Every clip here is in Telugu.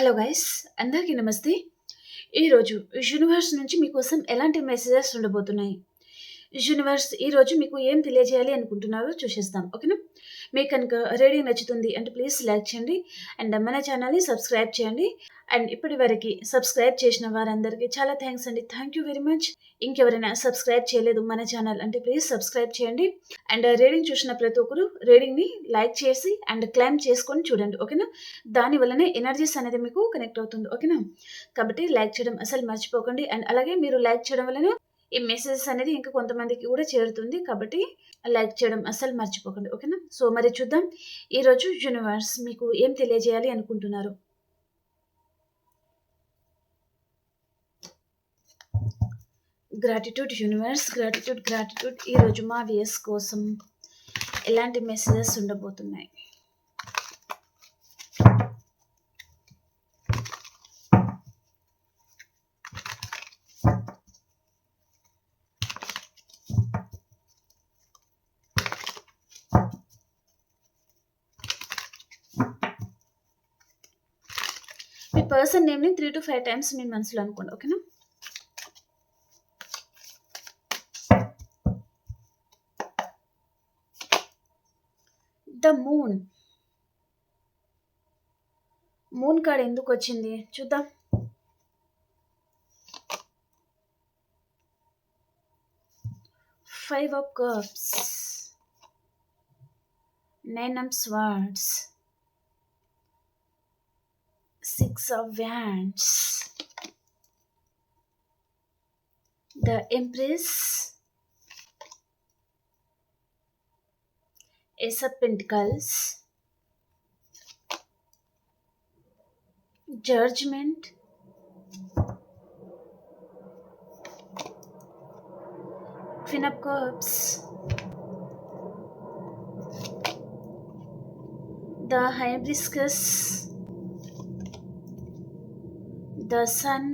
హలో గైస్ అందరికీ నమస్తే. ఈరోజు యూనివర్స్ నుంచి మీకోసం ఎలాంటి మెసేజెస్ ఉండబోతున్నాయి? యూనివర్స్ ఈరోజు మీకు ఏం తెలియజేయాలి అనుకుంటున్నారో చూసేస్తాం ఓకేనా? మీకు కనుక రీడింగ్ నచ్చుతుంది అంటే ప్లీజ్ లైక్ చేయండి అండ్ మన ఛానల్ని సబ్స్క్రైబ్ చేయండి. అండ్ ఇప్పటి వరకు సబ్స్క్రైబ్ చేసిన వారందరికీ చాలా థ్యాంక్స్ అండి. థ్యాంక్ యూ వెరీ మచ్ ఇంకెవరైనా సబ్స్క్రైబ్ చేయలేదు మన ఛానల్ అంటే ప్లీజ్ సబ్స్క్రైబ్ చేయండి. అండ్ రీడింగ్ చూసిన ప్రతి ఒక్కరు రీడింగ్ని లైక్ చేసి అండ్ క్లైమ్ చేసుకొని చూడండి ఓకేనా? దాని వల్లనే ఎనర్జీస్ అనేది మీకు కనెక్ట్ అవుతుంది ఓకేనా? కాబట్టి లైక్ చేయడం అసలు మర్చిపోకండి. అండ్ అలాగే మీరు లైక్ చేయడం వలన ఈ మెసేజెస్ అనేది ఇంకా కొంతమందికి కూడా చేరుతుంది కాబట్టి లైక్ చేయడం అసలు మర్చిపోకండి ఓకేనా? సో మరి చూద్దాం. ఈరోజు యూనివర్స్ మీకు ఏం తెలియజేయాలి అనుకుంటున్నారు? గ్రాటిట్యూడ్ యూనివర్స్ గ్రాటిట్యూడ్ గ్రాటిట్యూడ్ ఈరోజు మా వియస్ కోసం ఎలాంటి మెసేజెస్ ఉండబోతున్నాయి మీ పర్సన్ నేమ్ని త్రీ టు ఫైవ్ టైమ్స్ మీ మనసులో అనుకోండి ఓకేనా ద మూన్ మూన్ కార్డ్ ఎందుకు వచ్చింది? చూద్దాం. Five of cups nine of swords Six of Wands, the Empress, Ace of Pentacles, Judgment, Queen of Cups, the Hibiscus. The Sun,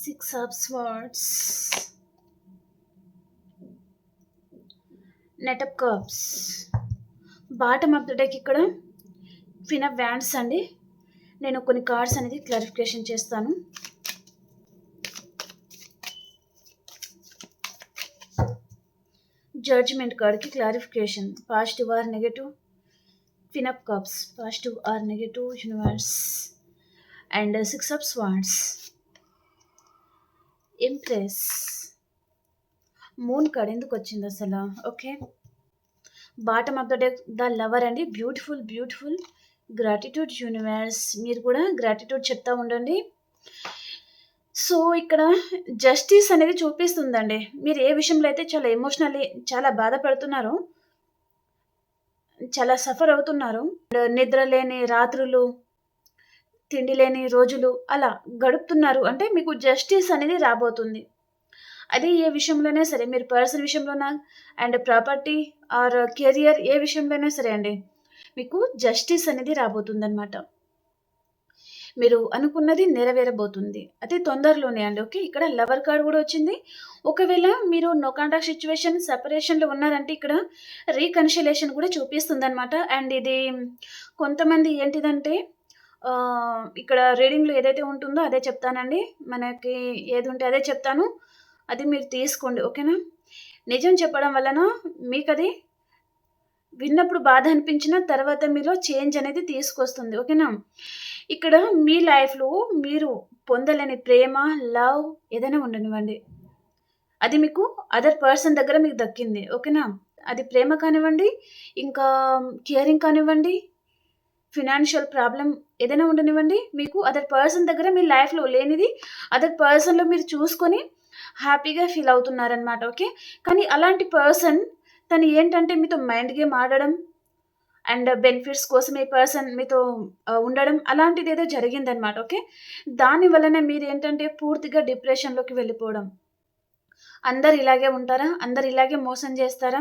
Six of Swords. Knight of cups bottom of the deck ఇక్కడ ఫిన్ ఆఫ్ వ్యాండ్స్ అండి. నేను కొన్ని కార్డ్స్ అనేది క్లారిఫికేషన్ చేస్తాను. జడ్జ్మెంట్ కార్డ్కి clarification positive or negative five of cups positive or negative universe and six of swords empress moon card ఎందుకు వచ్చింది అసలు? Okay bottom of the deck the lover అండి. బ్యూటిఫుల్ బ్యూటిఫుల్ గ్రాటిట్యూడ్ యూనివర్స్ మీరు కూడా గ్రాటిట్యూడ్ చెప్తా ఉండండి. సో ఇక్కడ జస్టిస్ అనేది చూపిస్తుందండి. మీరు ఏ విషయంలో అయితే చాలా ఎమోషనల్లీ చాలా బాధపడుతున్నారో చాలా సఫర్ అవుతున్నారు. నిద్ర లేని రాత్రులు తిండి లేని రోజులు అలా గడుపుతున్నారు. అంటే మీకు జస్టిస్ అనేది రాబోతుంది. అది ఏ విషయంలోనే సరే మీరు పర్సన్ విషయంలోనా? అండ్ ప్రాపర్టీ ఆర్ కెరియర్ ఏ విషయంలోనే సరే అండి మీకు జస్టిస్ అనేది రాబోతుందన్నమాట. మీరు అనుకున్నది నెరవేరబోతుంది. అతి తొందరలోనే అండి. ఓకే ఇక్కడ లవర్ కార్డ్ కూడా వచ్చింది. ఒకవేళ మీరు నో కాంటాక్ట్ సిచ్యువేషన్ సెపరేషన్లో ఉన్నారంటే ఇక్కడ రీకన్సిలేషన్ కూడా చూపిస్తుంది అనమాట అండ్ ఇది కొంతమంది ఏంటిదంటే ఇక్కడ రీడింగ్లో ఏదైతే ఉంటుందో అదే చెప్తానండి. మనకి ఏది ఉంటే అదే చెప్తాను. అది మీరు తీసుకోండి. ఓకేనా? నిజం చెప్పడం వలన మీకు అది విన్నప్పుడు బాధ అనిపించిన తర్వాత మీలో చేంజ్ అనేది తీసుకొస్తుంది. ఓకేనా? ఇక్కడ మీ లైఫ్లో మీరు పొందలేని ప్రేమ లవ్ ఏదైనా ఉండనివ్వండి. అది మీకు అదర్ పర్సన్ దగ్గర మీకు దక్కింది. ఓకేనా అది ప్రేమ కానివ్వండి ఇంకా కేరింగ్ కానివ్వండి ఫినాన్షియల్ ప్రాబ్లం ఏదైనా ఉండనివ్వండి మీకు అదర్ పర్సన్ దగ్గర మీ లైఫ్లో లేనిది అదర్ పర్సన్లో మీరు చూసుకొని హ్యాపీగా ఫీల్ అవుతున్నారనమాట ఓకే కానీ అలాంటి పర్సన్ తను ఏంటంటే మీతో మైండ్ గేమ్ ఆడడం అండ్ బెనిఫిట్స్ కోసం ఈ పర్సన్ మీతో ఉండడం అలాంటిది ఏదో జరిగిందనమాట ఓకే? దాని వలన మీరు ఏంటంటే పూర్తిగా డిప్రెషన్లోకి వెళ్ళిపోవడం. అందరు ఇలాగే ఉంటారా? అందరు ఇలాగే మోసం చేస్తారా?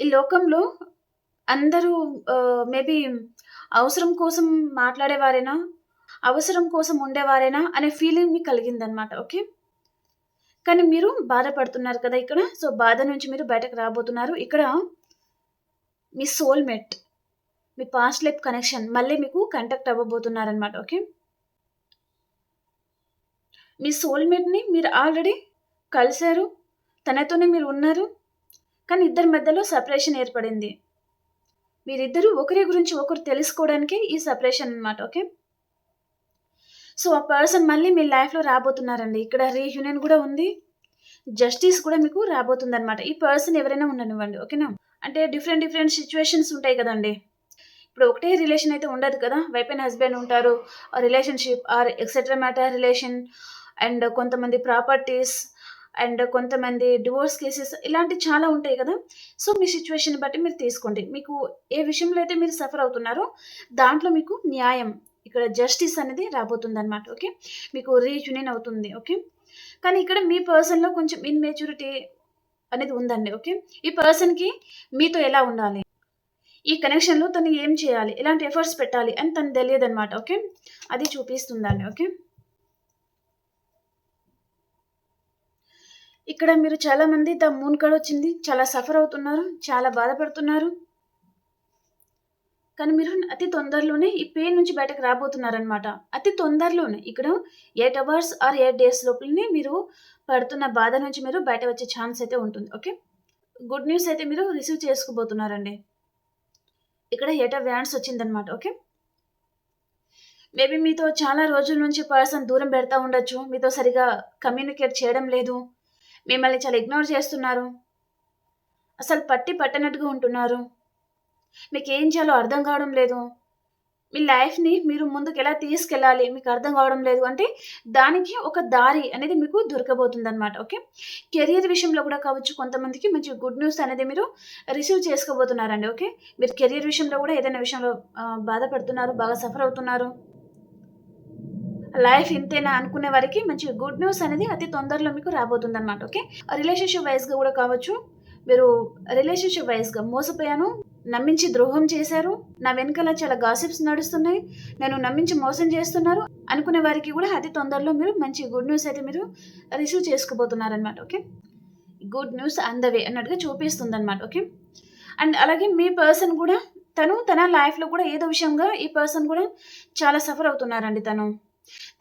ఈ లోకంలో అందరూ మేబీ అవసరం కోసం మాట్లాడేవారేనా? అవసరం కోసం ఉండేవారేనా? అనే ఫీలింగ్ మీకు కలిగిందనమాట ఓకే? కానీ మీరు బాధపడుతున్నారు కదా ఇక్కడ. సో బాధ నుంచి మీరు బయటకు రాబోతున్నారు. ఇక్కడ మీ సోల్మేట్ మీ పాస్ట్ లైఫ్ కనెక్షన్ మళ్ళీ మీకు కంటాక్ట్ అవ్వబోతున్నారనమాట ఓకే మీ సోల్మేట్ని మీరు ఆల్రెడీ కలిశారు తనతోనే మీరు ఉన్నారు కానీ ఇద్దరి మధ్యలో సపరేషన్ ఏర్పడింది. మీరిద్దరూ ఒకరి గురించి ఒకరు తెలుసుకోవడానికి ఈ సపరేషన్ అనమాట ఓకే సో ఆ పర్సన్ మళ్ళీ మీ లైఫ్లో రాబోతున్నారండి. ఇక్కడ రీయూనియన్ కూడా ఉంది జస్టిస్ కూడా మీకు రాబోతుంది అనమాట ఈ పర్సన్ ఎవరైనా ఉండనివ్వండి ఓకేనా అంటే డిఫరెంట్ డిఫరెంట్ సిచ్యువేషన్స్ ఉంటాయి కదండి. ఇప్పుడు ఒకటే రిలేషన్ అయితే ఉండదు కదా. వైఫ్ అండ్ హస్బెండ్ ఉంటారు. Relationship or etcetera matter relation and కొంతమంది ప్రాపర్టీస్ అండ్ కొంతమంది డివోర్స్ కేసెస్ ఇలాంటి చాలా ఉంటాయి కదా. సో మీ సిచ్యువేషన్ బట్టి మీరు తీసుకోండి. మీకు ఏ విషయంలో అయితే మీరు సఫర్ అవుతున్నారో దాంట్లో మీకు న్యాయం ఇక్కడ జస్టిస్ అనేది రాబోతుంది అనమాట ఓకే? మీకు రీయూనియన్ అవుతుంది. ఓకే? కానీ ఇక్కడ మీ పర్సన్లో కొంచెం ఇన్మెచ్యూరిటీ అనేది ఉందండి ఓకే? ఈ పర్సన్కి మీతో ఎలా ఉండాలి? ఈ కనెక్షన్లో తను ఏం చేయాలి? ఎలాంటి ఎఫర్ట్స్ పెట్టాలి అని తను తెలియదు అనమాట ఓకే? అది చూపిస్తుందండి ఓకే? ఇక్కడ మీరు చాలామంది ద మూన్ కాడ వచ్చింది చాలా సఫర్ అవుతున్నారు చాలా బాధపడుతున్నారు. కానీ మీరు అతి తొందరలోనే ఈ పెయిన్ నుంచి బయటకు రాబోతున్నారనమాట అతి తొందరలోనే ఇక్కడ eight hours or eight days లోపలనే మీరు పడుతున్న బాధ నుంచి మీరు బయట వచ్చే ఛాన్స్ అయితే ఉంటుంది. ఓకే గుడ్ న్యూస్ అయితే మీరు రిసీవ్ చేసుకోబోతున్నారండి. ఇక్కడ ఎయిట్ ఆఫ్ వచ్చిందనమాట ఓకే మేబీ మీతో చాలా రోజుల నుంచి పర్సన్ దూరం పెడతా ఉండొచ్చు. మీతో సరిగా కమ్యూనికేట్ చేయడం లేదు. మిమ్మల్ని చాలా ఇగ్నోర్ చేస్తున్నారు. అసలు పట్టి పట్టనట్టుగా ఉంటున్నారు. మీకు ఏం చేయాలో అర్థం కావడం లేదు. మీ లైఫ్ని మీరు ముందుకు ఎలా తీసుకెళ్ళాలి మీకు అర్థం కావడం లేదు అంటే దానికి ఒక దారి అనేది మీకు దొరకబోతుంది అనమాట ఓకే? కెరియర్ విషయంలో కూడా కావచ్చు కొంతమందికి మంచి గుడ్ న్యూస్ అనేది మీరు రిసీవ్ చేసుకోబోతున్నారండి ఓకే? మీరు కెరియర్ విషయంలో కూడా ఏదైనా విషయంలో బాధపడుతున్నారు బాగా సఫర్ అవుతున్నారు. లైఫ్ ఇంతేనా అనుకునే వారికి మంచి గుడ్ న్యూస్ అనేది అతి తొందరలో మీకు రాబోతుంది అనమాట ఓకే? రిలేషన్షిప్ వైజ్గా కూడా కావచ్చు మీరు రిలేషన్షిప్ వైజ్గా మోసపోయాను నమ్మించి ద్రోహం చేశారు. నా వెనకాల చాలా గాసిప్స్ నడుస్తున్నాయి. నేను నమ్మించి మోసం చేస్తున్నారు. అనుకునే వారికి కూడా అతి తొందరలో మీరు మంచి గుడ్ న్యూస్ అయితే మీరు రిసీవ్ చేసుకోబోతున్నారనమాట ఓకే? గుడ్ న్యూస్ అందవే ద వే అన్నట్టుగా చూపిస్తుంది అనమాట ఓకే? అండ్ అలాగే మీ పర్సన్ కూడా తను తన లైఫ్లో కూడా ఏదో విషయంగా ఈ పర్సన్ కూడా చాలా సఫర్ అవుతున్నారండి తను.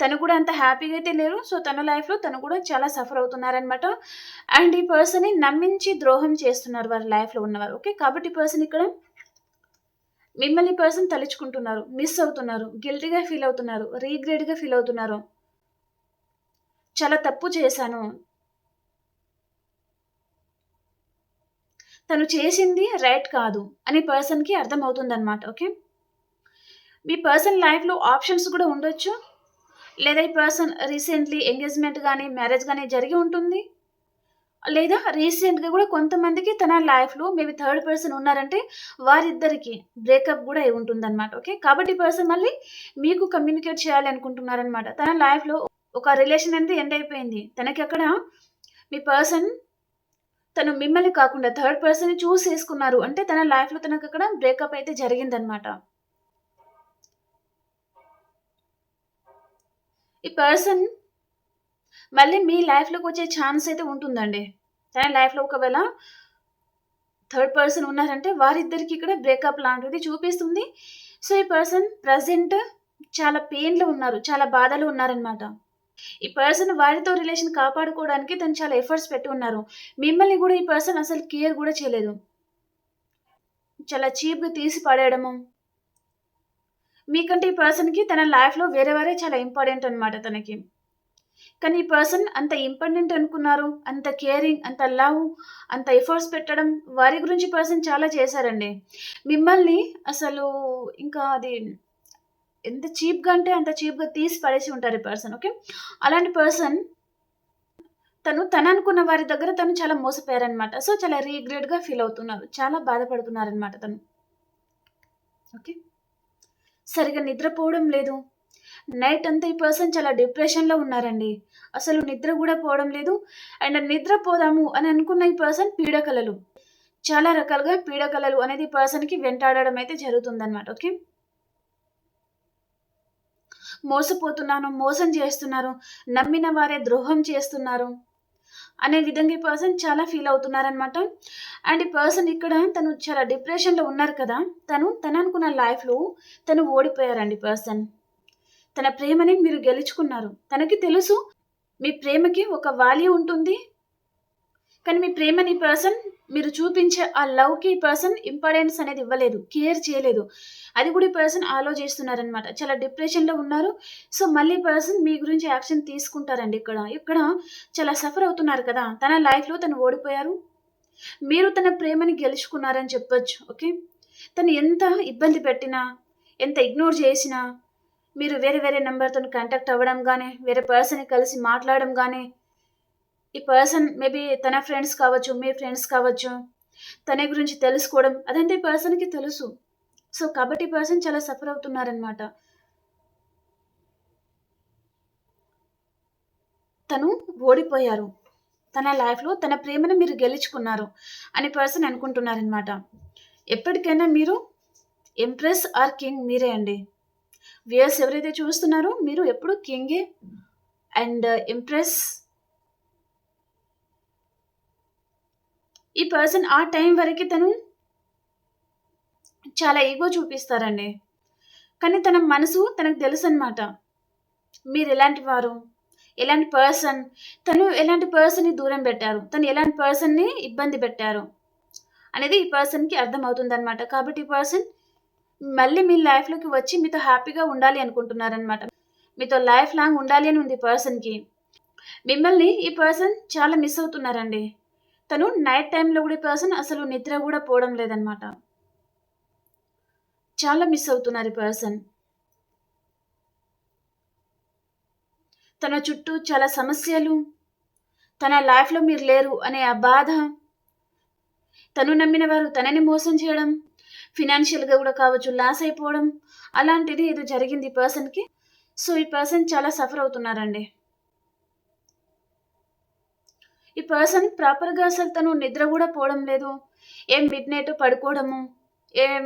తను కూడా అంత హ్యాపీగా అయితే లేరు. సో తన లైఫ్లో తను కూడా చాలా సఫర్ అవుతున్నారనమాట అండ్ ఈ పర్సన్ని నమ్మించి ద్రోహం చేస్తున్నారు వారి లైఫ్లో ఉన్నవారు. ఓకే? కాబట్టి ఈ పర్సన్ ఇక్కడ మిమ్మల్ని పర్సన్ తలుచుకుంటున్నారు. మిస్ అవుతున్నారు. గిల్టీగా ఫీల్ అవుతున్నారు. రీగ్రేడ్గా ఫీల్ అవుతున్నారు. చాలా తప్పు చేశాను. తను చేసింది రైట్ కాదు అని పర్సన్కి అర్థమవుతుందనమాట ఓకే? మీ పర్సన్ లైఫ్లో ఆప్షన్స్ కూడా ఉండొచ్చు. లేదా ఈ పర్సన్ రీసెంట్లీ ఎంగేజ్మెంట్ కానీ మ్యారేజ్ కానీ జరిగి ఉంటుంది? లేదా రీసెంట్గా కూడా కొంతమందికి తన లైఫ్లో మేబీ థర్డ్ పర్సన్ ఉన్నారంటే వారిద్దరికి బ్రేకప్ కూడా అయి ఉంటుంది అనమాట ఓకే కాబట్టి పర్సన్ మళ్ళీ మీకు కమ్యూనికేట్ చేయాలి అనుకుంటున్నారనమాట తన లైఫ్లో ఒక రిలేషన్ అనేది ఎండ్ అయిపోయింది. తనకి అక్కడ మీ పర్సన్ తను మిమ్మల్ని కాకుండా థర్డ్ పర్సన్ చూస్ చేసుకున్నారు. అంటే తన లైఫ్లో తనకు అక్కడ బ్రేకప్ అయితే జరిగిందనమాట ఈ పర్సన్ మళ్ళీ మీ లైఫ్లోకి వచ్చే ఛాన్స్ అయితే ఉంటుందండి. తన లైఫ్లో ఒకవేళ థర్డ్ పర్సన్ ఉన్నారంటే వారిద్దరికి ఇక్కడ బ్రేకప్ లాంటిది చూపిస్తుంది. సో ఈ పర్సన్ ప్రజెంట్ చాలా పెయిన్లో ఉన్నారు చాలా బాధలో ఉన్నారనమాట ఈ పర్సన్ వారితో రిలేషన్ కాపాడుకోవడానికి తను చాలా ఎఫర్ట్స్ పెట్టి ఉన్నారు. మిమ్మల్ని కూడా ఈ పర్సన్ అసలు కేర్ కూడా చేయలేదు. చాలా చీప్గా తీసి పడేయడము మీకంటే ఈ పర్సన్కి తన లైఫ్లో వేరే వేరే చాలా ఇంపార్టెంట్ అనమాట తనకి. కానీ ఈ పర్సన్ అంత ఇంపార్టెంట్ అనుకున్నారు అంత కేరింగ్ అంత లవ్ అంత ఎఫర్ట్స్ పెట్టడం వారి గురించి పర్సన్ చాలా చేశారండి. మిమ్మల్ని అసలు ఇంకా అది ఎంత చీప్గా అంటే అంత చీప్గా తీసి పడేసి ఉంటారు ఈ పర్సన్ ఓకే? అలాంటి పర్సన్ తను తను అనుకున్న వారి దగ్గర తను చాలా మోసపోయారనమాట సో చాలా రీగ్రెట్గా ఫీల్ అవుతున్నారు చాలా బాధపడుతున్నారనమాట తను ఓకే? సరిగా నిద్రపోవడం లేదు. నైట్ అంతా ఈ పర్సన్ చాలా డిప్రెషన్లో ఉన్నారండి. అసలు నిద్ర కూడా పోవడం లేదు. అండ్ నిద్రపోదాము అని అనుకున్న ఈ పర్సన్ పీడకలలు. చాలా రకాలుగా పీడకలలు అనేది ఈ పర్సన్కి వెంటాడడం అయితే జరుగుతుందన్నమాట ఓకే? మోసపోతున్నాను మోసం చేస్తున్నారు నమ్మిన వారే ద్రోహం చేస్తున్నారు. అనే విధంగా ఈ పర్సన్ చాలా ఫీల్ అవుతున్నారనమాట అండ్ ఈ పర్సన్ ఇక్కడ తను చాలా డిప్రెషన్లో ఉన్నారు కదా తను తను అనుకున్న లైఫ్లో తను ఓడిపోయారండి పర్సన్. తన ప్రేమని మీరు గెలుచుకున్నారు. తనకి తెలుసు మీ ప్రేమకి ఒక వాల్యూ ఉంటుంది. కానీ మీ ప్రేమని పర్సన్ మీరు చూపించే ఆ లవ్కి పర్సన్ ఇంపార్టెన్స్ అనేది ఇవ్వలేదు కేర్ చేయలేదు. అది కూడా ఈ పర్సన్ ఆలోచిస్తున్నారనమాట చాలా డిప్రెషన్లో ఉన్నారు. సో మళ్ళీ పర్సన్ మీ గురించి యాక్షన్ తీసుకుంటారండి ఇక్కడ. ఇక్కడ చాలా సఫర్ అవుతున్నారు కదా. తన లైఫ్లో తను ఓడిపోయారు. మీరు తన ప్రేమని గెలుచుకున్నారని చెప్పొచ్చు ఓకే? తను ఎంత ఇబ్బంది పెట్టినా ఎంత ఇగ్నోర్ చేసినా మీరు వేరే వేరే నెంబర్తో కాంటాక్ట్ అవ్వడం కానీ వేరే పర్సన్ కలిసి మాట్లాడడం కానీ ఈ పర్సన్ మేబీ తన ఫ్రెండ్స్ కావచ్చు మీ ఫ్రెండ్స్ కావచ్చు తన గురించి తెలుసుకోవడం అదంతా ఈ పర్సన్కి తెలుసు. సో కాబట్టి పర్సన్ చాలా సఫర్ అవుతున్నారనమాట తను ఓడిపోయారు. తన లైఫ్లో తన ప్రేమను మీరు గెలుచుకున్నారు అని పర్సన్ అనుకుంటున్నారనమాట ఎప్పటికైనా మీరు ఎంప్రెస్ ఆర్ కింగ్ మీరే అండి. వ్యూయర్స్ ఎవరైతే చూస్తున్నారో మీరు ఎప్పుడు కింగే అండ్ ఇంప్రెస్ ఈ పర్సన్ ఆ టైం వరకు తను చాలా ఈగో చూపిస్తారండి. కానీ తన మనసు తనకు తెలుసు అనమాట మీరు ఎలాంటి వారు? ఎలాంటి పర్సన్? తను ఎలాంటి పర్సన్ని దూరం పెట్టారు? తను ఎలాంటి పర్సన్ని ఇబ్బంది పెట్టారు? అనేది ఈ పర్సన్కి అర్థమవుతుంది అనమాట కాబట్టి ఈ పర్సన్ మళ్ళీ మీ లైఫ్లోకి వచ్చి మీతో హ్యాపీగా ఉండాలి అనుకుంటున్నారనమాట మీతో లైఫ్ లాంగ్ ఉండాలి అని ఉంది పర్సన్కి. మిమ్మల్ని ఈ పర్సన్ చాలా మిస్ అవుతున్నారండి. తను నైట్ టైంలో కూడా పర్సన్ అసలు నిద్ర కూడా పోవడం లేదనమాట చాలా మిస్ అవుతున్నారు ఈ పర్సన్ తన చుట్టూ చాలా సమస్యలు. తన లైఫ్లో మీరు లేరు అనే ఆ బాధ. తను నమ్మిన వారు తనని మోసం చేయడం ఫినాన్షియల్గా కూడా కావచ్చు లాస్ అయిపోవడం అలాంటిది ఏదో జరిగింది ఈ పర్సన్కి సో ఈ పర్సన్ చాలా సఫర్ అవుతున్నారండి. ఈ పర్సన్ ప్రాపర్గా అసలు తను నిద్ర కూడా పోవడం లేదు. ఏం మిడ్ నైట్ పడుకోవడము ఏం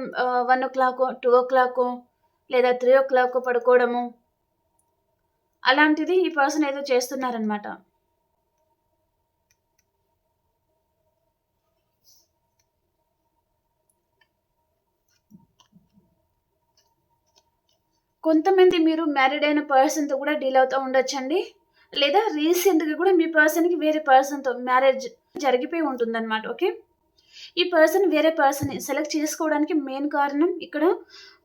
one o'clock two o'clock లేదా త్రీ ఓ క్లాక్ పడుకోవడము. అలాంటిది ఈ పర్సన్ ఏదో చేస్తున్నారనమాట కొంతమంది మీరు మ్యారీడ్ అయిన పర్సన్తో కూడా డీల్ అవుతూ ఉండొచ్చండి. లేదా రీసెంట్గా కూడా మీ పర్సన్కి వేరే పర్సన్తో మ్యారేజ్ జరిగిపోయి ఉంటుందన్నమాట ఓకే? ఈ పర్సన్ వేరే పర్సన్ సెలెక్ట్ చేసుకోవడానికి మెయిన్ కారణం ఇక్కడ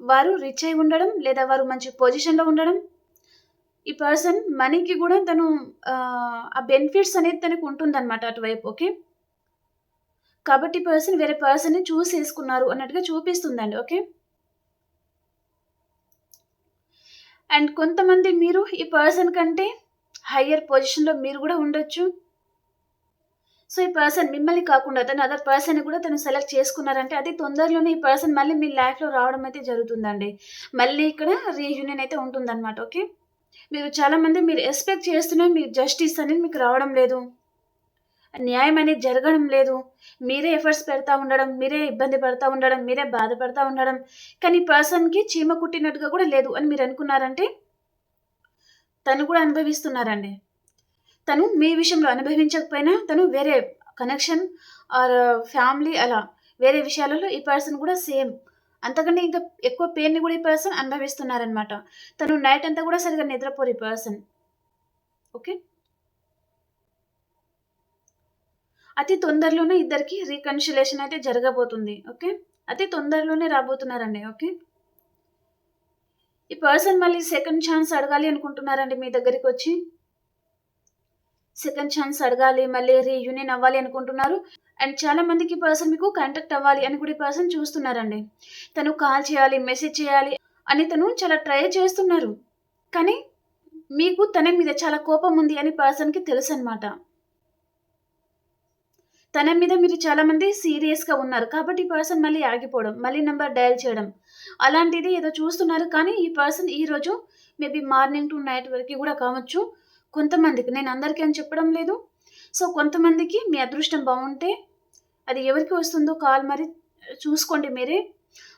వారు రిచ్ అయి ఉండడం లేదా వారు మంచి పొజిషన్లో ఉండడం. ఈ పర్సన్ మనీకి కూడా తను ఆ బెనిఫిట్స్ అనేది తనకు ఉంటుందన్నమాట అటువైపు ఓకే? కాబట్టి పర్సన్ వేరే పర్సన్ని చూస్ చేసుకున్నారు అన్నట్టుగా చూపిస్తుందండి ఓకే? అండ్ కొంతమంది మీరు ఈ పర్సన్ కంటే హయ్యర్ పొజిషన్లో మీరు కూడా ఉండొచ్చు. సో ఈ పర్సన్ మిమ్మల్ని కాకుండా తను అదర్ పర్సన్ కూడా తను సెలెక్ట్ చేసుకున్నారంటే అది తొందరలోనే ఈ పర్సన్ మళ్ళీ మీ లైఫ్లో రావడం అయితే జరుగుతుందండి. మళ్ళీ ఇక్కడ రీయూనియన్ అయితే ఉంటుందన్నమాట ఓకే మీరు చాలామంది మీరు ఎక్స్పెక్ట్ చేస్తున్న మీ జస్టిస్ అనేది మీకు రావడం లేదు. న్యాయం అనేది జరగడం లేదు. మీరే ఎఫర్ట్స్ పెడతా ఉండడం మీరే ఇబ్బంది పడతా ఉండడం మీరే బాధపడతా ఉండడం. కానీ పర్సన్కి చీమ కుట్టినట్టుగా కూడా లేదు అని మీరు అనుకున్నారంటే తను కూడా అనుభవిస్తున్నారండి. తను మీ విషయంలో అనుభవించకపోయినా తను వేరే కనెక్షన్ ఆర్ ఫ్యామిలీ అలా వేరే విషయాలలో ఈ పర్సన్ కూడా సేమ్ అంతకంటే ఇంకా ఎక్కువ పెయిన్ని కూడా ఈ పర్సన్ అనుభవిస్తున్నారనమాట తను నైట్ అంతా కూడా సరిగా నిద్రపోరు ఈ పర్సన్ ఓకే అతి తొందరలోనే ఇద్దరికి రీకన్సిలేషన్ అయితే జరగబోతుంది. ఓకే అతి తొందరలోనే రాబోతున్నారండి. ఓకే ఈ పర్సన్ మళ్ళీ సెకండ్ ఛాన్స్ అడగాలి అనుకుంటున్నారండి మీ దగ్గరికి వచ్చి? సెకండ్ ఛాన్స్ అడగాలి మళ్ళీ రీయూనియన్ అవ్వాలి అనుకుంటున్నారు. అండ్ చాలా మందికి పర్సన్ మీకు కాంటాక్ట్ అవ్వాలి అని కూడా ఈ పర్సన్ చూస్తున్నారండి. తను కాల్ చేయాలి మెసేజ్ చేయాలి అని తను చాలా ట్రై చేస్తున్నారు. కానీ మీకు తన మీద చాలా కోపం ఉంది అని పర్సన్కి తెలుసు అనమాట తన మీద మీరు చాలా మంది సీరియస్గా ఉన్నారు. కాబట్టి ఈ పర్సన్ మళ్ళీ ఆగిపోవడం మళ్ళీ నెంబర్ డయల్ చేయడం అలాంటిది ఏదో చూస్తున్నారు. కానీ ఈ పర్సన్ ఈరోజు మేబీ మార్నింగ్ టు నైట్ వరకు కూడా కావచ్చు. కొంతమందికి నేను అందరికీ అని చెప్పడం లేదు. సో కొంతమందికి మీ అదృష్టం బాగుంటే అది ఎవరికి వస్తుందో కాల్ మరి చూసుకోండి మీరే.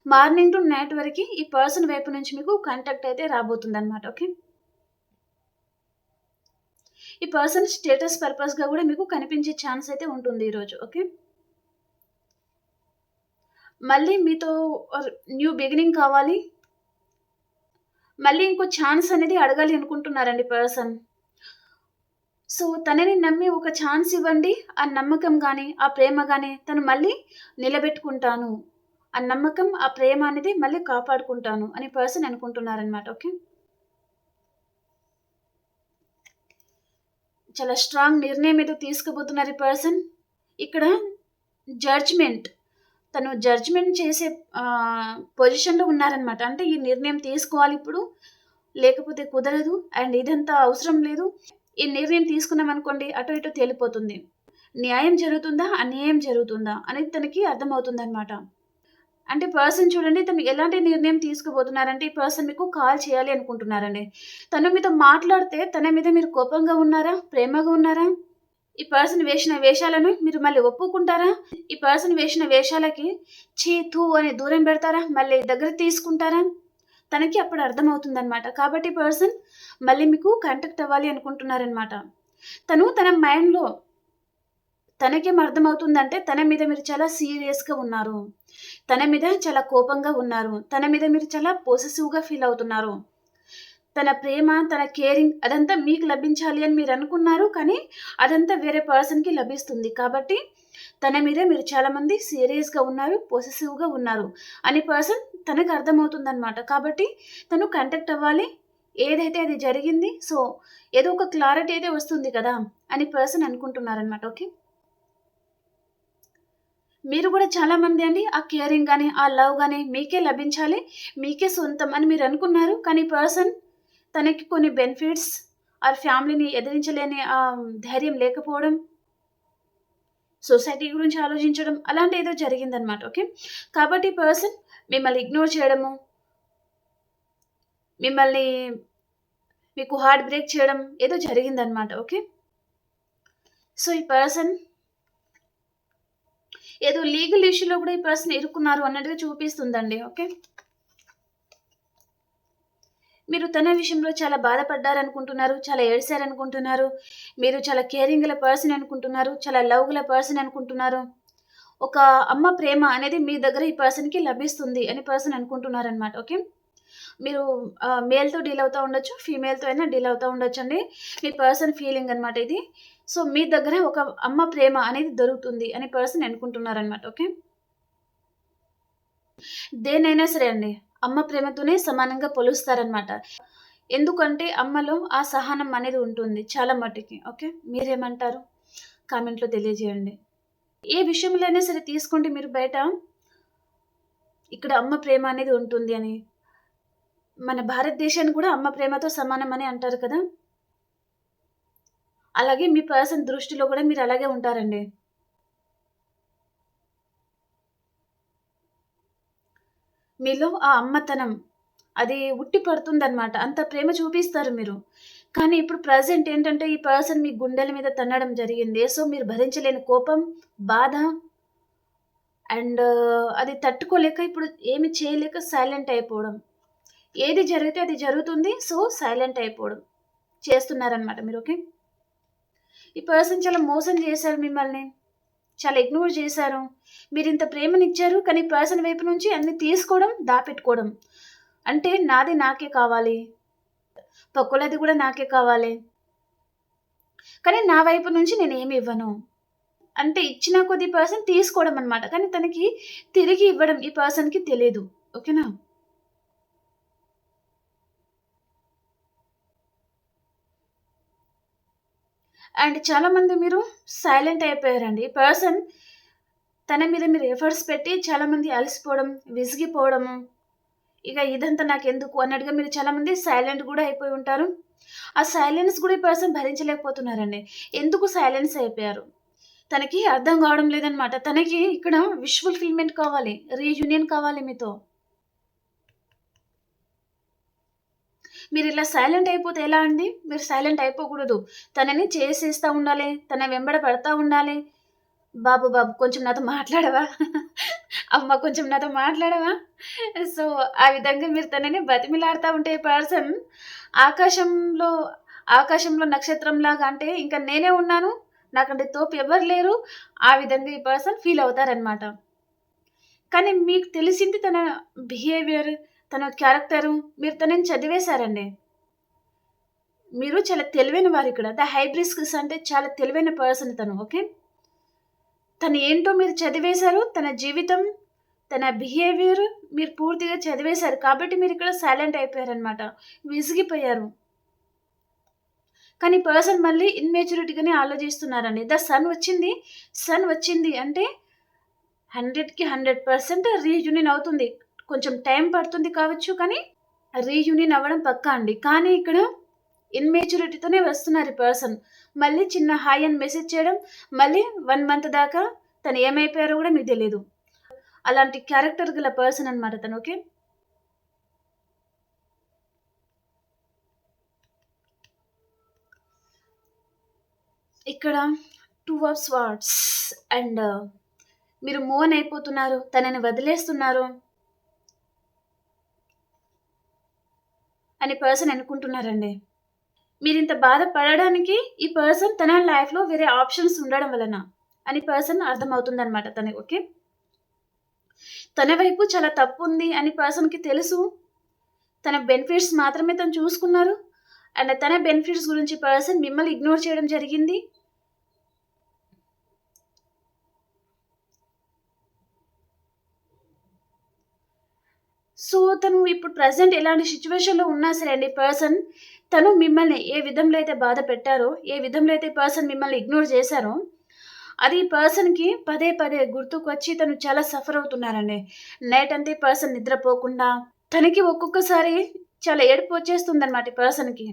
మార్నింగ్ టు నైట్ వరకు ఈ పర్సన్ వైపు నుంచి మీకు కాంటాక్ట్ అయితే రాబోతుంది అనమాట ఓకే? ఈ పర్సన్ స్టేటస్ పర్పస్గా కూడా మీకు కనిపించే ఛాన్స్ అయితే ఉంటుంది ఈరోజు ఓకే? మళ్ళీ మీతో న్యూ బిగినింగ్ కావాలి. మళ్ళీ ఇంకో ఛాన్స్ అనేది అడగాలి అనుకుంటున్నారండి పర్సన్ సో తనని నమ్మి ఒక ఛాన్స్ ఇవ్వండి. ఆ నమ్మకం కానీ ఆ ప్రేమ కానీ తను మళ్ళీ నిలబెట్టుకుంటాను. ఆ నమ్మకం ఆ ప్రేమ అనేది మళ్ళీ కాపాడుకుంటాను అని పర్సన్ అనుకుంటున్నారనమాట ఓకే చాలా స్ట్రాంగ్ నిర్ణయం ఏదో తీసుకుపోతున్నారు ఈ పర్సన్ ఇక్కడ జడ్జ్మెంట్ తను జడ్జ్మెంట్ చేసే పొజిషన్లో ఉన్నారనమాట అంటే ఈ నిర్ణయం తీసుకోవాలి ఇప్పుడు లేకపోతే కుదరదు అండ్ ఇదంతా అవసరం లేదు. ఈ నిర్ణయం తీసుకున్నాం అనుకోండి అటు ఇటు తేలిపోతుంది. న్యాయం జరుగుతుందా? అన్యాయం జరుగుతుందా? అనేది తనకి అర్థమవుతుంది అనమాట అంటే పర్సన్ చూడండి తను ఎలాంటి నిర్ణయం తీసుకుపోతున్నారంటే ఈ పర్సన్ మీకు కాల్ చేయాలి అనుకుంటున్నారండి. తను మీతో మాట్లాడితే తన మీద మీరు కోపంగా ఉన్నారా? ప్రేమగా ఉన్నారా? ఈ పర్సన్ వేసిన వేషాలను మీరు మళ్ళీ ఒప్పుకుంటారా? ఈ పర్సన్ వేసిన వేషాలకి చీ తూ అని దూరం పెడతారా? మళ్ళీ దగ్గర తీసుకుంటారా? తనకి అప్పుడు అర్థమవుతుంది అనమాట కాబట్టి పర్సన్ మళ్ళీ మీకు కాంటాక్ట్ అవ్వాలి అనుకుంటున్నారనమాట తను తన మైండ్లో తనకేం అర్థమవుతుందంటే తన మీద మీరు చాలా సీరియస్గా ఉన్నారు. తన మీద చాలా కోపంగా ఉన్నారు. తన మీద మీరు చాలా పొసెసివ్గా ఫీల్ అవుతున్నారు. తన ప్రేమ తన కేరింగ్ అదంతా మీకు లభించాలి అని మీరు అనుకున్నారు కానీ అదంతా వేరే పర్సన్కి లభిస్తుంది. కాబట్టి తన మీదే మీరు చాలామంది సీరియస్గా ఉన్నారు పొసెసివ్గా ఉన్నారు అనే పర్సన్ తనకు అర్థమవుతుందన్నమాట. కాబట్టి తను కంటాక్ట్ అవ్వాలి. ఏదైతే అది జరిగింది సో ఏదో ఒక క్లారిటీ అయితే వస్తుంది కదా అని పర్సన్ అనుకుంటున్నారనమాట ఓకే మీరు కూడా చాలామంది అండి ఆ కేరింగ్ కానీ ఆ లవ్ కానీ మీకే లభించాలి మీకే సొంతం అని మీరు అనుకున్నారు కానీ పర్సన్ తనకి కొన్ని బెనిఫిట్స్ ఆ ఫ్యామిలీని ఎదిరించలేని ఆ ధైర్యం లేకపోవడం సొసైటీ గురించి ఆలోచించడం అలాంటి ఏదో జరిగిందనమాట ఓకే? కాబట్టి పర్సన్ మిమ్మల్ని ఇగ్నోర్ చేయడము మిమ్మల్ని మీకు హార్ట్ బ్రేక్ చేయడం ఏదో జరిగిందనమాట ఓకే? సో ఈ పర్సన్ ఏదో లీగల్ ఇష్యూలో కూడా ఈ పర్సన్ ఇరుక్కున్నారు అన్నట్టుగా చూపిస్తుందండి ఓకే? మీరు తన విషయంలో చాలా బాధపడ్డారనుకుంటున్నారు చాలా ఏడ్చారనుకుంటున్నారు మీరు చాలా కేరింగ్ గల పర్సన్ అనుకుంటున్నారు చాలా లవ్ గల పర్సన్ అనుకుంటున్నారు. ఒక అమ్మ ప్రేమ అనేది మీ దగ్గర ఈ పర్సన్కి లభిస్తుంది అని పర్సన్ అనుకుంటున్నారనమాట ఓకే మీరు మేల్తో డీల్ అవుతూ ఉండొచ్చు ఫీమేల్తో అయినా డీల్ అవుతూ ఉండొచ్చు అండి మీ పర్సన్ ఫీలింగ్ అనమాట ఇది. సో మీ దగ్గర ఒక అమ్మ ప్రేమ అనేది దొరుకుతుంది అని పర్సన్ అనుకుంటున్నారనమాట ఓకే దేనైనా సరే అండి అమ్మ ప్రేమతోనే సమానంగా పోలుస్తారనమాట ఎందుకంటే అమ్మలో ఆ సహనం అనేది ఉంటుంది చాలా మట్టుకి ఓకే? మీరేమంటారు? కామెంట్లో తెలియజేయండి. ఏ విషయంలో అయినా సరే తీసుకోండి మీరు బయట. ఇక్కడ అమ్మ ప్రేమ అనేది ఉంటుంది అని. మన భారతదేశాన్ని కూడా అమ్మ ప్రేమతో సమానం అని అంటారు కదా? అలాగే మీ పర్సన్ దృష్టిలో కూడా మీరు అలాగే ఉంటారండి. మీలో ఆ అమ్మతనం అది ఉట్టి పడుతుందన్నమాట. అంత ప్రేమ చూపిస్తారు మీరు. కానీ ఇప్పుడు ప్రజెంట్ ఏంటంటే ఈ పర్సన్ మీ గుండెల మీద తన్నడం జరిగింది. సో మీరు భరించలేని కోపం బాధ అండ్ అది తట్టుకోలేక ఇప్పుడు ఏమి చేయలేక సైలెంట్ అయిపోవడం. ఏది జరిగితే అది జరుగుతుంది. సో సైలెంట్ అయిపోవడం చేస్తున్నారనమాట మీరు ఓకే? ఈ పర్సన్ చాలా మోసం చేశారు మిమ్మల్ని. చాలా ఇగ్నోర్ చేశారు. మీరు ఇంత ప్రేమనిచ్చారు కానీ పర్సన్ వైపు నుంచి అన్ని తీసుకోవడం దాపెట్టుకోవడం. అంటే నాది నాకే కావాలి. పక్కులది కూడా నాకే కావాలి. కానీ నా వైపు నుంచి నేను ఏమి ఇవ్వను. అంటే ఇచ్చిన కొద్ది పర్సన్ తీసుకోవడం అనమాట కానీ తనకి తిరిగి ఇవ్వడం ఈ పర్సన్కి తెలియదు ఓకేనా? అండ్ చాలామంది మీరు సైలెంట్ అయిపోయారండి. పర్సన్ తన మీద మీరు ఎఫర్ట్స్ పెట్టి చాలామంది అలసిపోవడం విసిగిపోవడము ఇక ఇదంతా నాకు ఎందుకు అన్నట్టుగా మీరు చాలామంది సైలెంట్ కూడా అయిపోయి ఉంటారు. ఆ సైలెన్స్ కూడా ఈ పర్సన్ భరించలేకపోతున్నారండి. ఎందుకు సైలెన్స్ అయిపోయారు? తనకి అర్థం కావడం లేదనమాట తనకి ఇక్కడ విష్ ఫుల్ఫిల్మెంట్ కావాలి రీయూనియన్ కావాలి మీతో. మీరు ఇలా సైలెంట్ అయిపోతే ఎలా అండి? మీరు సైలెంట్ అయిపోకూడదు. తనని చేసేస్తూ ఉండాలి తన వెంబడ పడతా ఉండాలి. బాబు బాబు కొంచెం నాతో మాట్లాడవా? అమ్మ కొంచెం నాతో మాట్లాడవా? సో ఆ విధంగా మీరు తనని బతిమిలాడుతూ ఉంటే పర్సన్ ఆకాశంలో ఆకాశంలో నక్షత్రంలాగా అంటే ఇంకా నేనే ఉన్నాను. నాకంటే తోపు ఎవరు లేరు. ఆ విధంగా ఈ పర్సన్ ఫీల్ అవుతారనమాట కానీ మీకు తెలిసింది తన బిహేవియర్ తన క్యారెక్టరు మీరు తనని చదివేశారండి? మీరు చాలా తెలివైన వారు ఇక్కడ. ద హైబ్రిస్క్స్ అంటే చాలా తెలివైన పర్సన్ తను ఓకే? తను ఏంటో మీరు చదివేశారు తన జీవితం తన బిహేవియర్ మీరు పూర్తిగా చదివేశారు. కాబట్టి మీరు ఇక్కడ సైలెంట్ అయిపోయారనమాట విసిగిపోయారు. కానీ పర్సన్ మళ్ళీ ఇన్మెచ్యూరిటీగానే ఆలోచిస్తున్నారండి. ద సన్ వచ్చింది సన్ వచ్చింది అంటే హండ్రెడ్కి హండ్రెడ్ పర్సెంట్ రీయూనియన్ అవుతుంది. కొంచెం టైం పడుతుంది కావచ్చు కానీ రీయూనియన్ అవ్వడం పక్కా అండి. కానీ ఇక్కడ ఇన్మెచ్యూరిటీతోనే వస్తున్నారు ఈ పర్సన్. మళ్ళీ చిన్న హాయ్ అని మెసేజ్ చేయడం మళ్ళీ వన్ మంత్ దాకా తను ఏమైపోయారో కూడా మీకు తెలియదు అలాంటి క్యారెక్టర్ గల పర్సన్ అనమాట తను ఓకే? ఇక్కడ టూ ఆఫ్ స్వార్డ్స్ అండ్ మీరు మోన్ అయిపోతున్నారు తనని వదిలేస్తున్నారు. అనే పర్సన్ అనుకుంటున్నారండి. మీరు ఇంత బాధపడడానికి ఈ పర్సన్ తన లైఫ్లో వేరే ఆప్షన్స్ ఉండడం వలన అని పర్సన్ అర్థమవుతుందన్నమాట తనకి ఓకే తన వైపు చాలా తప్పు ఉంది అని పర్సన్కి తెలుసు. తన బెనిఫిట్స్ మాత్రమే తను చూసుకున్నారు. అండ్ తన బెనిఫిట్స్ గురించి పర్సన్ మిమ్మల్ని ఇగ్నోర్ చేయడం జరిగింది. సో తను ఇప్పుడు ప్రజెంట్ ఎలాంటి సిచ్యువేషన్లో ఉన్నా సరే అండి పర్సన్ తను మిమ్మల్ని ఏ విధంలో అయితే బాధ పెట్టారో ఏ విధంలో అయితే పర్సన్ మిమ్మల్ని ఇగ్నోర్ చేశారో అది పర్సన్కి పదే పదే గుర్తుకు వచ్చి తను చాలా సఫర్ అవుతున్నారండి. నైట్ అంతే పర్సన్ నిద్రపోకుండా తనకి ఒక్కొక్కసారి చాలా ఏడుపు వచ్చేస్తుంది అనమాట ఈ పర్సన్కి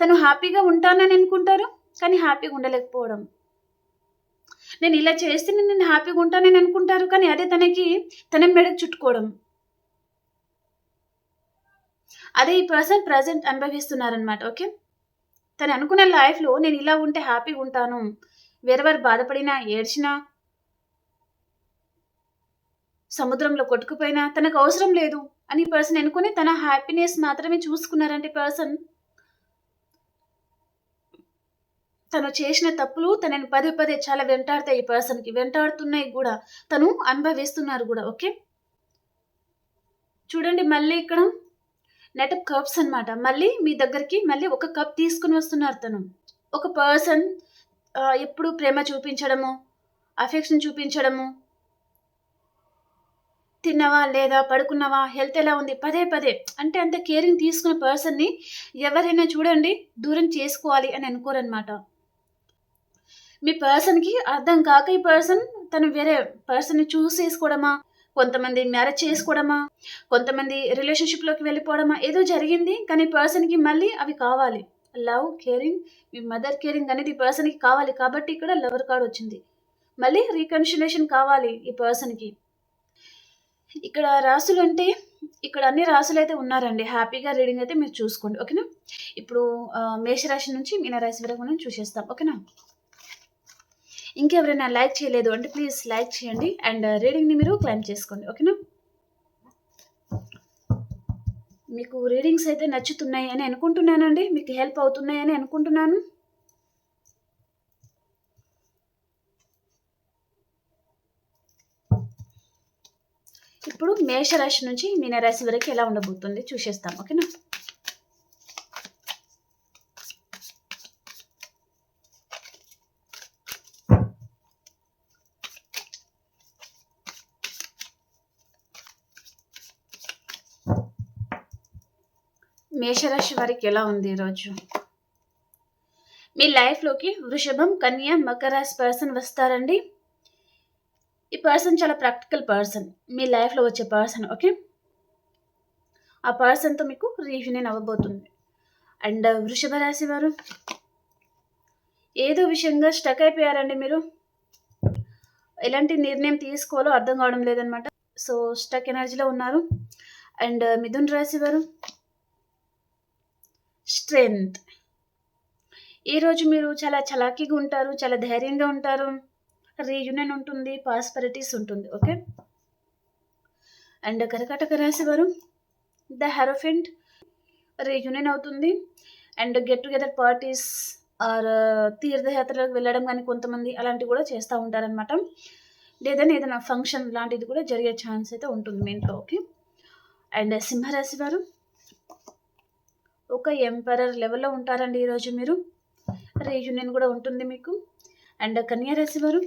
తను హ్యాపీగా ఉంటానని అనుకుంటారు కానీ హ్యాపీగా ఉండలేకపోవడం. నేను ఇలా చేస్తే నేను హ్యాపీగా ఉంటానని అనుకుంటారు కానీ అదే తనకి తన మెడకు చుట్టుకోవడం. అదే ఈ పర్సన్ ప్రజెంట్ అనుభవిస్తున్నారనమాట ఓకే తను అనుకున్న లైఫ్లో నేను ఇలా ఉంటే హ్యాపీగా ఉంటాను. వేరెవరు బాధపడినా ఏడ్చినా సముద్రంలో కొట్టుకుపోయినా తనకు అవసరం లేదు అని పర్సన్ అనుకుని తన హ్యాపీనెస్ మాత్రమే చూసుకున్నారంటే పర్సన్ తను చేసిన తప్పులు తనని పదే పదే చాలా వెంటాడతాయి ఈ పర్సన్కి వెంటాడుతున్నాయి కూడా. తను అనుభవిస్తున్నారు కూడా ఓకే చూడండి మళ్ళీ ఇక్కడ. నెట్ కప్స్ అనమాట మళ్ళీ మీ దగ్గరికి మళ్ళీ ఒక కప్ తీసుకుని వస్తున్నారు తను. ఒక పర్సన్ ఎప్పుడు ప్రేమ చూపించడము అఫెక్షన్ చూపించడము. తిన్నవా లేదా పడుకున్నావా హెల్త్ ఎలా ఉంది పదే పదే. అంటే అంత కేరింగ్ తీసుకున్న పర్సన్ని ఎవరైనా చూడండి దూరం చేసుకోవాలి అని అనుకోరనమాట మీ పర్సన్కి అర్థం కాక ఈ పర్సన్ తను వేరే పర్సన్ని చూస్ చేసుకోవడమా కొంతమంది మ్యారేజ్ చేసుకోవడమా కొంతమంది రిలేషన్షిప్లోకి వెళ్ళిపోవడమా? ఏదో జరిగింది కానీ పర్సన్కి మళ్ళీ అవి కావాలి. లవ్ కేరింగ్ మీ మదర్ కేరింగ్ అనేది ఈ పర్సన్కి కావాలి కాబట్టి ఇక్కడ లవర్ కార్డ్ వచ్చింది. మళ్ళీ రీకన్సిలేషన్ కావాలి ఈ పర్సన్కి ఇక్కడ రాసులు అంటే ఇక్కడ అన్ని రాసులు అయితే ఉన్నారండి. హ్యాపీగా రీడింగ్ అయితే మీరు చూసుకోండి. ఓకేనా? ఇప్పుడు మేషరాశి నుంచి మీనరాశి వరకు మనం చూసేస్తాం. ఓకేనా? ఇంకెవరైనా లైక్ చేయలేదు అంటే ప్లీజ్ లైక్ చేయండి. అండ్ uh, రీడింగ్ని మీరు క్లైమ్ చేసుకోండి. ఓకేనా? మీకు రీడింగ్స్ అయితే నచ్చుతున్నాయి అని అనుకుంటున్నానండి. మీకు హెల్ప్ అవుతున్నాయి అని అనుకుంటున్నాను. ఇప్పుడు మేషరాశి నుంచి మీనరాశి వరకు ఎలా ఉండబోతుంది చూసేస్తాం. ఓకేనా? మేషరాశి వారికి ఎలా ఉంది ఈరోజు మీ లైఫ్లోకి వృషభం కన్య మకర రాశి పర్సన్ వస్తారండి. ఈ పర్సన్ చాలా ప్రాక్టికల్ పర్సన్ మీ లైఫ్లో వచ్చే పర్సన్ ఓకే ఆ పర్సన్తో మీకు రీయూనియన్ అవ్వబోతుంది. అండ్ వృషభ రాశి వారు ఏదో విషయంగా స్టక్ అయిపోయారండి మీరు. ఎలాంటి నిర్ణయం తీసుకోవాలో అర్థం కావడం లేదనమాట సో స్టక్ ఎనర్జీలో ఉన్నారు. అండ్ మిథున్ రాశి వారు స్ట్రెంగ్త్. ఈరోజు మీరు చాలా చలాకీగా ఉంటారు చాలా ధైర్యంగా ఉంటారు. రీయూనియన్ ఉంటుంది పాస్పరిటీస్ ఉంటుంది ఓకే? అండ్ కర్కాటక రాశి వారు ద హెరోఫెంట్ రీయూనియన్ అవుతుంది. And get together parties or తీర్థయాత్రలకు వెళ్ళడం కానీ కొంతమంది అలాంటివి కూడా చేస్తూ ఉంటారనమాట లేదని ఏదైనా ఫంక్షన్ లాంటిది కూడా జరిగే ఛాన్స్ అయితే ఉంటుంది మీ ఇంట్లో ఓకే? అండ్ సింహరాశి వారు ఒక ఎంపరర్ లెవెల్లో ఉంటారండి ఈరోజు మీరు? రీయూనియన్ కూడా ఉంటుంది మీకు. అండ్ కన్యారాశి వారు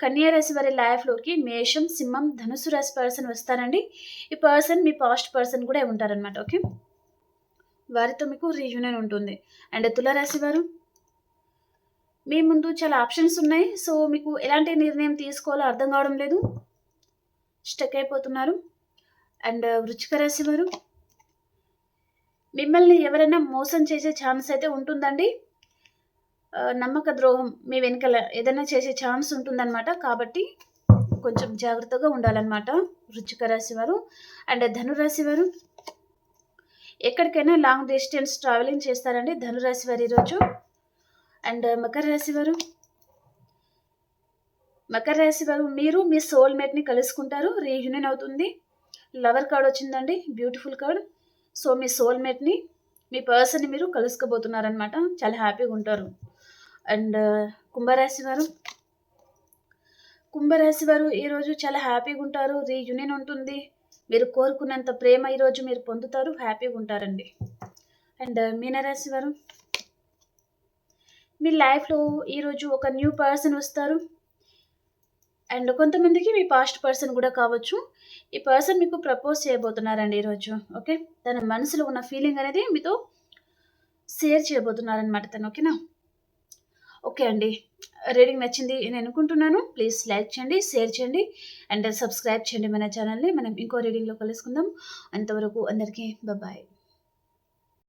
కన్యారాశి వారి లైఫ్లోకి మేషం సింహం ధనుసు రాశి పర్సన్ వస్తారండి. ఈ పర్సన్ మీ పాస్ట్ పర్సన్ కూడా ఉంటారనమాట ఓకే? వారితో మీకు రీయూనియన్ ఉంటుంది. అండ్ తులారాశి వారు మీ ముందు చాలా ఆప్షన్స్ ఉన్నాయి. సో మీకు ఎలాంటి నిర్ణయం తీసుకోవాలో అర్థం కావడం లేదు. స్టక్ అయిపోతున్నారు. అండ్ వృచ్చిక రాశి వారు మిమ్మల్ని ఎవరైనా మోసం చేసే ఛాన్స్ అయితే ఉంటుందండి? నమ్మక ద్రోహం మీ వెనకాల ఏదైనా చేసే ఛాన్స్ ఉంటుందన్నమాట. కాబట్టి కొంచెం జాగ్రత్తగా ఉండాలన్నమాట వృచ్చిక రాశి వారు. అండ్ ధనురాశి వారు ఎక్కడికైనా లాంగ్ డిస్టెన్స్ ట్రావెలింగ్ చేస్తారండి ధనురాశి వారు ఈరోజు. అండ్ మకర రాశి వారు మకర రాశి వారు మీరు మీ సోల్మేట్ని కలుసుకుంటారు రీయూనియన్ అవుతుంది. లవర్ కార్డ్ వచ్చిందండి బ్యూటిఫుల్ కార్డ్. సో మీ సోల్మేట్ని మీ పర్సన్ని మీరు కలుసుకోబోతున్నారనమాట చాలా హ్యాపీగా ఉంటారు. అండ్ uh, కుంభరాశి వారు? కుంభరాశి వారు ఈరోజు చాలా హ్యాపీగా ఉంటారు. రీయూనియన్ ఉంటుంది. మీరు కోరుకున్నంత ప్రేమ ఈరోజు మీరు పొందుతారు. హ్యాపీగా ఉంటారండి. అండ్ uh, మీనరాశి వారు? మీ లైఫ్లో ఈరోజు ఒక న్యూ పర్సన్ వస్తారు. అండ్ కొంతమందికి మీ పాస్ట్ పర్సన్ కూడా కావచ్చు. ఈ పర్సన్ మీకు ప్రపోజ్ చేయబోతున్నారండి ఈరోజు ఓకే? తన మనసులో ఉన్న ఫీలింగ్ అనేది మీతో షేర్ చేయబోతున్నారనమాట తను ఓకేనా? ఓకే అండి. రీడింగ్ నచ్చింది నేను అనుకుంటున్నాను. ప్లీజ్ లైక్ చేయండి షేర్ చేయండి అండ్ సబ్స్క్రైబ్ చేయండి మన ఛానల్ని. మనం ఇంకో రీడింగ్లో కలుసుకుందాం. అంతవరకు అందరికీ బాయ్